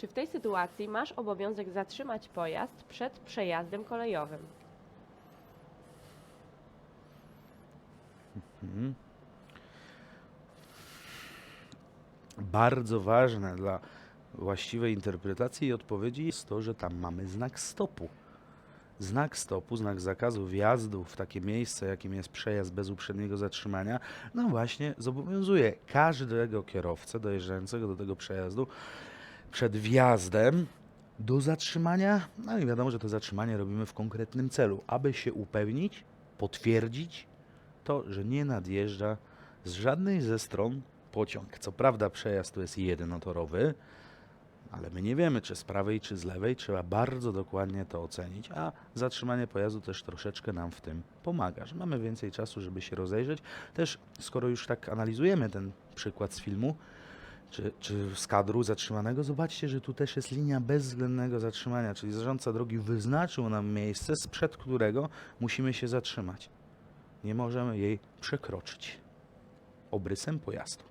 Czy w tej sytuacji masz obowiązek zatrzymać pojazd przed przejazdem kolejowym? Mhm. Bardzo ważne dla właściwej interpretacji i odpowiedzi jest to, że tam mamy znak stopu. Znak stopu, znak zakazu wjazdu w takie miejsce, jakim jest przejazd bez uprzedniego zatrzymania, no właśnie zobowiązuje każdego kierowcę dojeżdżającego do tego przejazdu przed wjazdem do zatrzymania. No i wiadomo, że to zatrzymanie robimy w konkretnym celu, aby się upewnić, potwierdzić to, że nie nadjeżdża z żadnej ze stron pociąg. Co prawda przejazd tu jest jednotorowy, ale my nie wiemy, czy z prawej, czy z lewej. Trzeba bardzo dokładnie to ocenić, a zatrzymanie pojazdu też troszeczkę nam w tym pomaga, że mamy więcej czasu, żeby się rozejrzeć. Też, skoro już tak analizujemy ten przykład z filmu, czy, czy z kadru zatrzymanego, zobaczcie, że tu też jest linia bezwzględnego zatrzymania, czyli zarządca drogi wyznaczył nam miejsce, sprzed którego musimy się zatrzymać. Nie możemy jej przekroczyć obrysem pojazdu.